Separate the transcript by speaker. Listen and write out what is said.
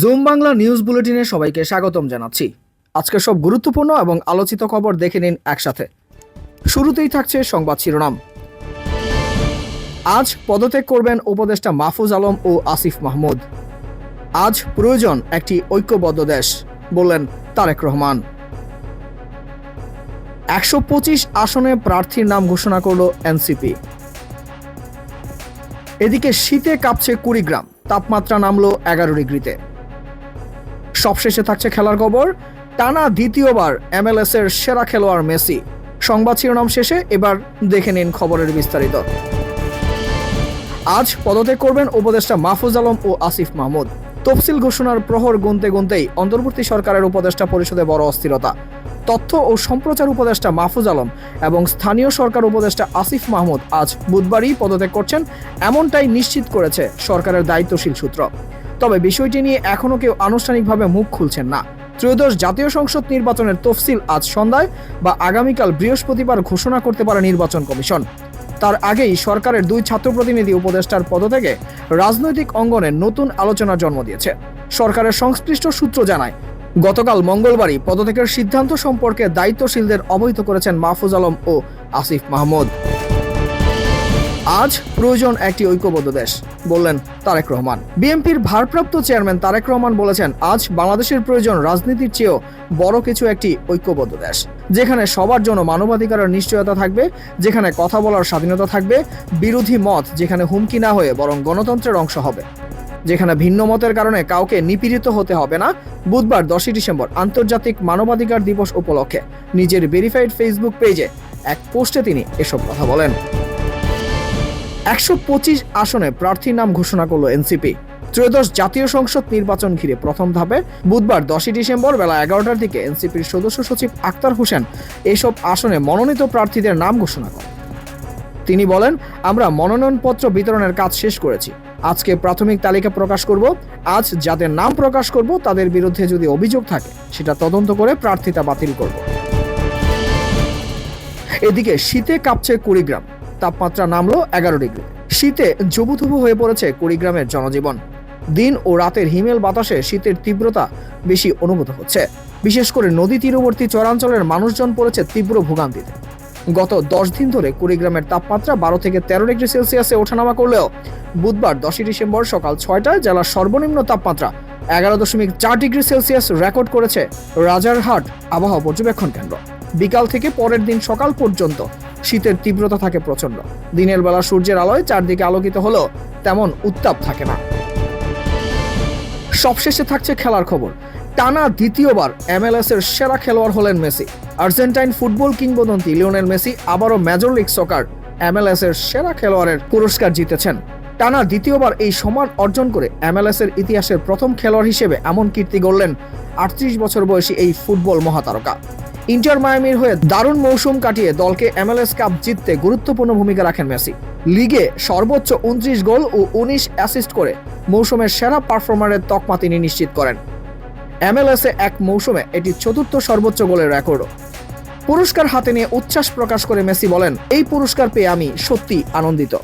Speaker 1: Zoom Bangla news বুলেটিনে সবাইকে স্বাগতম জানাচ্ছি। আজকে সব গুরুত্বপূর্ণ এবং আলোচিত খবর দেখে নিন একসাথে। শুরুতেই থাকছে সংবাদ শিরোনাম। আজ পদত্যাগ করবেন উপদেষ্টা মাহফুজ আলম ও আসিফ মাহমুদ। আজ প্রয়োজন একটি ঐক্যবদ্ধ দেশ, বললেন তারেক রহমান। একশো পঁচিশ আসনে প্রার্থীর নাম ঘোষণা করল এনসিপি। এদিকে শীতে কাঁপছে কুড়িগ্রাম, তাপমাত্রা নামলো এগারো ডিগ্রিতে। সবশেষে থাকছে খেলার খবর। টানা দ্বিতীয়বার এমএলএস এর সেরা খেলোয়াড় মেসি। সংবাদ শিরোনাম শেষে এবার দেখে নিন খবরের বিস্তারিত। আজ পদত্যাগ করবেন উপদেষ্টা মাহফুজ আলম ও আসিফ মাহমুদ। তফসিল ঘোষণার প্রহর গুনতে গুনতেই অন্তর্বর্তী সরকারের উপদেষ্টা পরিষদে বড় অস্থিরতা। তথ্য ও সম্প্রচার উপদেষ্টা মাহফুজ আলম এবং স্থানীয় সরকার উপদেষ্টা আসিফ মাহমুদ আজ বুধবারই পদত্যাগ করছেন, এমনটাই নিশ্চিত করেছে সরকারের দায়িত্বশীল সূত্র। তবে বিষয়টি নিয়ে এখনও কেউ আনুষ্ঠানিকভাবে মুখ খুলছেন না। ত্রয়োদশ জাতীয় সংসদ নির্বাচনের তফসিল আজ সন্ধ্যায় বা আগামীকাল বৃহস্পতিবার ঘোষণা করতে পারে নির্বাচন কমিশন। তার আগেই সরকারের দুই ছাত্র প্রতিনিধি উপদেষ্টার পদত্যাগে রাজনৈতিক অঙ্গনে নতুন আলোচনার জন্ম দিয়েছে। সরকারের সংশ্লিষ্ট সূত্র জানায়, গতকাল মঙ্গলবারই পদত্যাগের সিদ্ধান্ত সম্পর্কে দায়িত্বশীলদের অবহিত করেছেন মাহফুজ আলম ও আসিফ মাহমুদ। আজ প্রয়োজন একটি ঐক্যবদ্ধ দেশ। বললেন তারেক রহমান। বিএনপির ভারপ্রাপ্ত চেয়ারম্যান তারেক রহমান বলেছেন, আজ বাংলাদেশের প্রয়োজন রাজনীতির চেয়েও বড় কিছু একটি ঐক্যবদ্ধ দেশ, যেখানে সবার জন্য মানবাধিকারের নিশ্চয়তা থাকবে, যেখানে কথা বলার স্বাধীনতা থাকবে, বিরোধী মত যেখানে হুমকি না হয়ে বরং গণতন্ত্রের অংশ হবে, যেখানে ভিন্ন মতের কারণে কাউকে নিপীড়িত হতে হবে না। বুধবার দশই ডিসেম্বর আন্তর্জাতিক মানবাধিকার দিবস উপলক্ষে নিজের ভেরিফাইড ফেসবুক পেজে এক পোস্টে তিনি এসব কথা বলেন। একশো পঁচিশ আসনে প্রার্থীর নাম ঘোষণা করল এনসিপি। ত্রয়োদশ জাতীয় সংসদ নির্বাচন ঘিরে প্রথম ধাপে বুধবার দশই ডিসেম্বর বেলা এগারোটার দিকে এনসিপির সদস্য সচিব আক্তার হোসেন এসব আসনে মনোনীত প্রার্থীদের নাম ঘোষণা করেন। তিনি বলেন, আমরা মনোনয়নপত্র বিতরণের কাজ শেষ করেছি। আজকে প্রাথমিক তালিকা প্রকাশ করব। আজ যাদের নাম প্রকাশ করব, তাদের বিরুদ্ধে যদি অভিযোগ থাকে, সেটা তদন্ত করে প্রার্থিতা বাতিল করব। এদিকে শীতে কাঁপছে কুড়িগ্রাম। তাপমাত্রা নামলো এগারো ডিগ্রি। শীতে জবুথুবু হয়ে পড়েছে কুড়িগ্রামের জনজীবন। দিন ও রাতের হিমেল বাতাসে শীতের তীব্রতা বেশি অনুভূত হচ্ছে। বিশেষ করে নদী তীরবর্তী চরাঞ্চলের মানুষজন পড়েছে তীব্র ভোগান্তিতে। গত দশ দিন ধরে কুড়িগ্রামের তাপমাত্রা বারো থেকে তেরো ডিগ্রি সেলসিয়াসে ওঠানামা করলেও বুধবার দশই ডিসেম্বর সকাল ছয়টায় জেলার সর্বনিম্ন তাপমাত্রা এগারো দশমিক চার ডিগ্রি সেলসিয়াস রেকর্ড করেছে রাজারহাট আবহাওয়া পর্যবেক্ষণ কেন্দ্র। বিকাল থেকে পরের দিন সকাল পর্যন্ত শীতের তীব্রতা থাকে প্রচণ্ড দিনের বেলা সূর্যের আলোয় চারদিকে আলোকিত হলেও তেমন উত্তাপ থাকে না। সবশেষে থাকছে খেলার খবর। টানা দ্বিতীয়বার এমএলএস এর সেরা খেলোয়াড় হলেন মেসি। আর্জেন্টাইন ফুটবল কিংবদন্তি লিওনেল মেসি আবারও মেজর লিগ সকার এমএলএস এর সেরা খেলোয়াড়ের পুরস্কার জিতেছেন। টানা দ্বিতীয়বার এই সম্মান অর্জন করে এমএলএস এর ইতিহাসের প্রথম খেলোয়াড় হিসেবে এমন কীর্তি গড়লেন আটত্রিশ বছর বয়সী এই ফুটবল মহাতারকা। ইন্টার মায়ামির হয়ে দারুণ মৌসুম কাটিয়ে দলকে এমএলএস কাপ জিততে গুরুত্বপূর্ণ ভূমিকা রাখেন মেসি। লিগে সর্বোচ্চ উনত্রিশ গোল ও উনিশ অ্যাসিস্ট করে মৌসুমের সেরা পারফর্মারের তকমা তিনি নিশ্চিত করেন। এমএলএস এ এক মৌসুমে এটি চতুর্থ সর্বোচ্চ গোলের রেকর্ডও। পুরস্কার হাতে নিয়ে উচ্ছ্বাস প্রকাশ করে মেসি বলেন, এই পুরস্কার পেয়ে আমি সত্যি আনন্দিত।